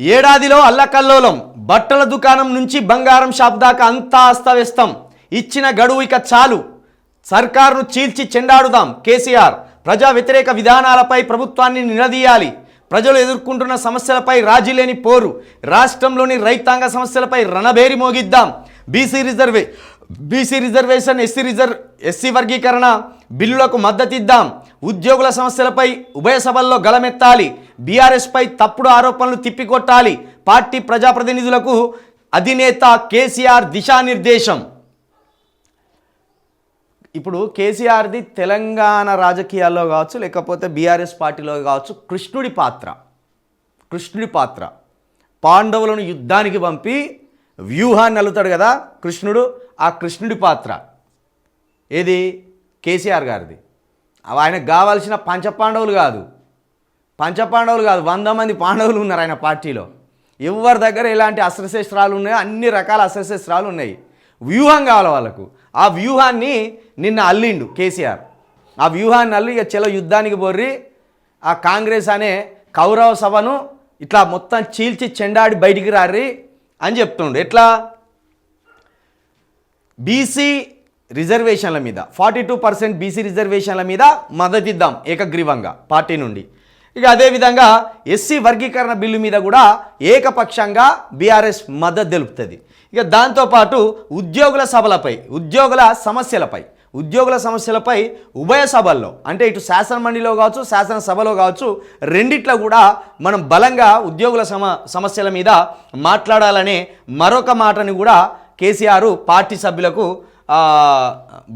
ఏడాదిలో అల్లకల్లోలం బట్టల దుకాణం నుంచి బంగారం షాప్ దాకా అంతా అస్తవ్యస్తం. ఇచ్చిన గడువు ఇక చాలు. సర్కారును చీల్చి చెండాడుదాం. కేసీఆర్ ప్రజా వ్యతిరేక విధానాలపై ప్రభుత్వాన్ని నిలదీయాలి. ప్రజలు ఎదుర్కొంటున్న సమస్యలపై రాజీ లేని పోరు. రాష్ట్రంలోని రైతాంగ సమస్యలపై రణబేరి మోగిద్దాం. BC reserve BC reservation SC reserve SC వర్గీకరణ బిల్లులకు మద్దతిద్దాం. ఉద్యోగుల సమస్యలపై ఉభయ సభల్లో గలమెత్తాలి బీఆర్ఎస్పై తప్పుడు ఆరోపణలు తిప్పికొట్టాలి. పార్టీ ప్రజాప్రతినిధులకు అధినేత కేసీఆర్ దిశానిర్దేశం. ఇప్పుడు కేసీఆర్ది తెలంగాణ రాజకీయాల్లో కావచ్చు లేకపోతే బీఆర్ఎస్ పార్టీలో కావచ్చు కృష్ణుడి పాత్ర. కృష్ణుడి పాత్ర. పాండవులను యుద్ధానికి పంపి వ్యూహాన్ని అల్లుతాడు కదా కృష్ణుడు ఆ కృష్ణుడి పాత్ర. ఏది? కేసీఆర్ గారిది. అవి ఆయనకు కావాల్సిన పంచపాండవులు కాదు. పంచపాండవులు కాదు వంద మంది పాండవులు ఉన్నారు ఆయన పార్టీలో. ఎవరి దగ్గర ఎలాంటి అస్త్రశస్త్రాలు ఉన్నాయో అన్ని రకాల అస్త్రశస్త్రాలు ఉన్నాయి. వ్యూహం కావాలి వాళ్ళకు. ఆ వ్యూహాన్ని నిన్న అల్లిండు కేసీఆర్. ఆ వ్యూహాన్ని అల్లి ఇక చెల యుద్ధానికి బొర్రి ఆ కాంగ్రెస్ అనే కౌరవ సభను ఇట్లా మొత్తం చీల్చి చెండాడి బయటికి రారి అని చెప్తుండు. ఎట్లా? బీసీ రిజర్వేషన్ల మీద ఫార్టీ టూ పర్సెంట్ బీసీ రిజర్వేషన్ల మీద మద్దతిద్దాం ఏకగ్రీవంగా పార్టీ నుండి. ఇక అదేవిధంగా ఎస్సీ వర్గీకరణ బిల్లు మీద కూడా ఏకపక్షంగా బీఆర్ఎస్ మద్దతు తెలుపుతుంది. ఇక దాంతోపాటు ఉద్యోగుల సభలపై ఉద్యోగుల సమస్యలపై ఉద్యోగుల సమస్యలపై ఉభయ సభల్లో అంటే ఇటు శాసనమండలిలో కావచ్చు శాసనసభలో కావచ్చు రెండిట్లో కూడా మనం బలంగా ఉద్యోగుల సమ సమస్యల మీద మాట్లాడాలనే మరొక మాటని కూడా కేసీఆర్ పార్టీ సభ్యులకు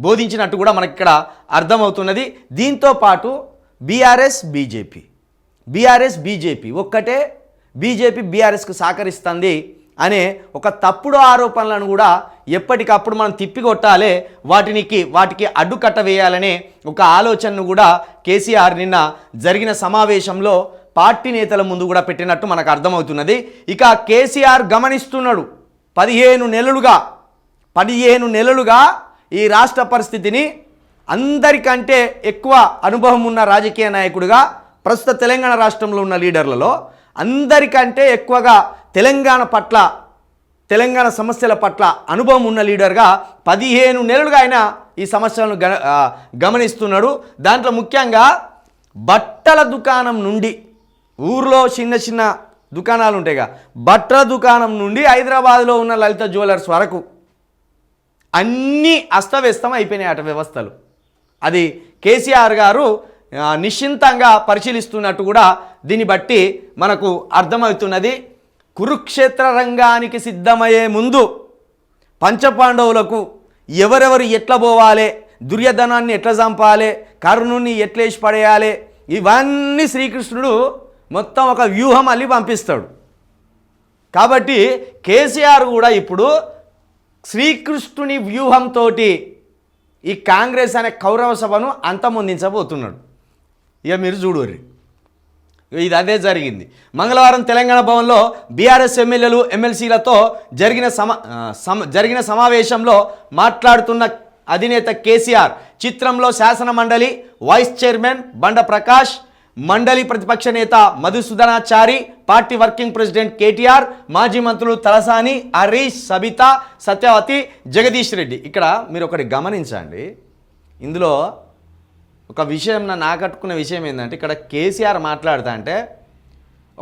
బోధించినట్టు కూడా మనకి ఇక్కడ అర్థమవుతున్నది. దీంతో పాటు బీఆర్ఎస్ బీజేపీ. బీఆర్ఎస్ బీజేపీ ఒక్కటే బీజేపీ బీఆర్ఎస్కు సహకరిస్తుంది అనే ఒక తప్పుడు ఆరోపణలను కూడా ఎప్పటికప్పుడు మనం తిప్పికొట్టాలి వాటినికి వాటికి అడ్డుకట్ట వేయాలనే ఒక ఆలోచనను కూడా కేసీఆర్ నిన్న జరిగిన సమావేశంలో పార్టీ నేతల ముందు కూడా పెట్టినట్టు మనకు అర్థమవుతున్నది. ఇక కేసీఆర్ గమనిస్తున్నాడు పదిహేను నెలలుగా పదిహేను నెలలుగా ఈ రాష్ట్ర పరిస్థితిని అందరికంటే ఎక్కువ అనుభవం ఉన్న రాజకీయ నాయకుడిగా ప్రస్తుత తెలంగాణ రాష్ట్రంలో ఉన్న లీడర్లలో అందరికంటే ఎక్కువగా తెలంగాణ పట్ల తెలంగాణ సమస్యల పట్ల అనుభవం ఉన్న లీడర్గా పదిహేను నెలలుగా ఆయన ఈ సమస్యలను గ గమనిస్తున్నాడు. దాంట్లో ముఖ్యంగా బట్టల దుకాణం నుండి ఊర్లో చిన్న చిన్న దుకాణాలు ఉంటాయిగా బట్టల దుకాణం నుండి హైదరాబాద్లో ఉన్న లలిత జ్యువెలర్స్ వరకు అన్నీ అస్తవ్యస్తం అయిపోయినాయి అట వ్యవస్థలు. అది కేసీఆర్ గారు నిశ్చింతంగా పరిశీలిస్తున్నట్టు కూడా దీన్ని బట్టి మనకు అర్థమవుతున్నది. కురుక్షేత్ర రంగానికి సిద్ధమయ్యే ముందు పంచపాండవులకు ఎవరెవరు ఎట్లా పోవాలి దుర్యోధనాన్ని ఎట్లా చంపాలి కర్ణుని ఎట్లేసి పడేయాలి ఇవన్నీ శ్రీకృష్ణుడు మొత్తం ఒక వ్యూహం అల్లి పంపిస్తాడు. కాబట్టి కేసీఆర్ కూడా ఇప్పుడు శ్రీకృష్ణుని వ్యూహంతో ఈ కాంగ్రెస్ అనే కౌరవ సభను అంతమొందించబోతున్నాడు. ఇక మీరు చూడుర్రి ఇది అదే జరిగింది. మంగళవారం తెలంగాణ భవన్లో బీఆర్ఎస్ ఎమ్మెల్యేలు ఎమ్మెల్సీలతో జరిగిన సమ సమ జరిగిన సమావేశంలో మాట్లాడుతున్న అధినేత కేసీఆర్ చిత్రంలో శాసన మండలి వైస్ చైర్మన్ బండ ప్రకాష్ మండలి ప్రతిపక్ష నేత Madhusudhanachari party working president KTR మాజీ మంత్రులు తలసాని హరీష్ సబిత సత్యవతి జగదీష్ రెడ్డి. ఇక్కడ మీరు ఒకటి గమనించండి. ఇందులో ఒక విషయం నన్ను ఆకట్టుకున్న విషయం ఏంటంటే ఇక్కడ కేసీఆర్ మాట్లాడుతా అంటే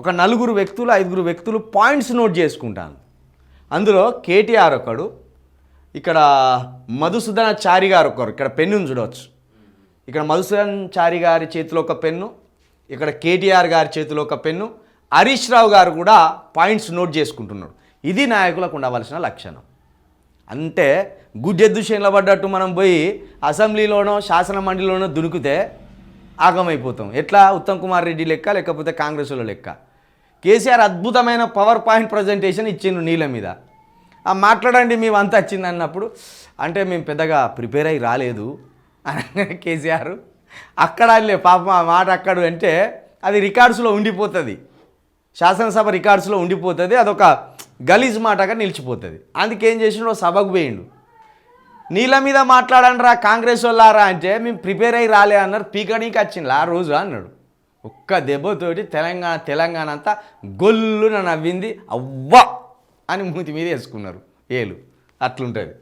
ఒక నలుగురు వ్యక్తులు ఐదుగురు వ్యక్తులు పాయింట్స్ నోట్ చేసుకుంటాను. అందులో కేటీఆర్ ఒకడు ఇక్కడ మధుసూదన చారి గారు ఒకరు ఇక్కడ పెన్నును చూడవచ్చు. ఇక్కడ మధుసూదన్ చారి గారి చేతిలో ఒక పెన్ను ఇక్కడ కేటీఆర్ గారి చేతిలో ఒక పెన్ను హరీష్ రావు గారు కూడా పాయింట్స్ నోట్ చేసుకుంటున్నాడు. ఇది నాయకులకు ఉండవలసిన లక్షణం. అంటే గుడ్డెద్దు చేనులో పడ్డట్టు మనం పోయి అసెంబ్లీలోనో శాసన మండలిలోనో దునికితే ఆగమైపోతాం. ఎట్లా? ఉత్తమ్ కుమార్ రెడ్డి లెక్క లేకపోతే కాంగ్రెస్లో లెక్క. కేసీఆర్ అద్భుతమైన పవర్ పాయింట్ ప్రజెంటేషన్ ఇచ్చిండు నీళ్ళ మీద. ఆ మాట్లాడండి మేము అంత వచ్చింది అన్నప్పుడు అంటే మేము పెద్దగా ప్రిపేర్ అయ్యి రాలేదు కేసీఆర్. అక్కడ లే పాప ఆ మాట అక్కడ అంటే అది రికార్డ్స్లో ఉండిపోతుంది. శాసనసభ రికార్డ్స్లో ఉండిపోతుంది. అదొక గలీజ్ మాటగా నిలిచిపోతుంది. అందుకేం చేసిండు? సభకు పోయిండు. నీళ్ళ మీద మాట్లాడండి రా కాంగ్రెస్ వాళ్ళారా అంటే మేము ప్రిపేర్ అయ్యి రాలే అన్నారు. పీకడానికి వచ్చింది ఆ రోజు అన్నాడు. ఒక్క దెబ్బతోటి తెలంగాణ తెలంగాణ అంతా గొల్లున నవ్వింది. అవ్వా అని మూతి మీద వేసుకున్నారు. ఏలు. అట్లుంటుంది.